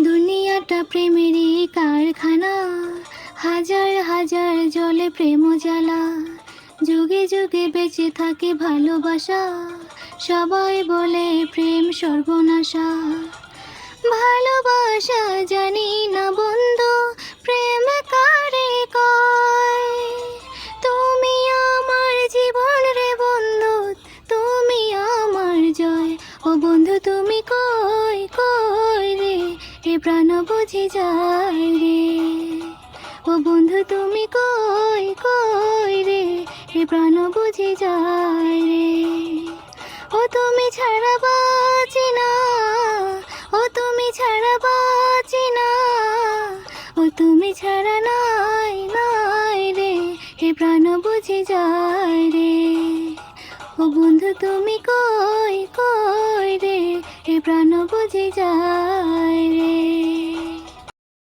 দুনিয়াটা প্রেমেরই কারখানা। হাজার হাজার জলে প্রেম জ্বালা। যুগে যুগে বেঁচে থাকে ভালোবাসা। সবাই বলে প্রেম সর্বনাশা। ভালোবাসা জানি না বন্ধু, প্রেম কারে কয়? তুমি আমার জীবন রে বন্ধু, তুমি আমার জয়। ও বন্ধু, তুমি কই এ প্রাণ বুঝি যায় রে। ও বন্ধু, তুমি কই কই রে? এ প্রাণ বুঝি যায় রে। ও তুমি ছাড়া বাঁচি না, ও তুমি ছাড়া বাঁচি না, ও তুমি ছাড়া নাই নাই রে। হে প্রাণ বুঝি যায় রে। ও বন্ধু, তুমি কই কই রে? হে প্রাণ বুঝি যায় রে।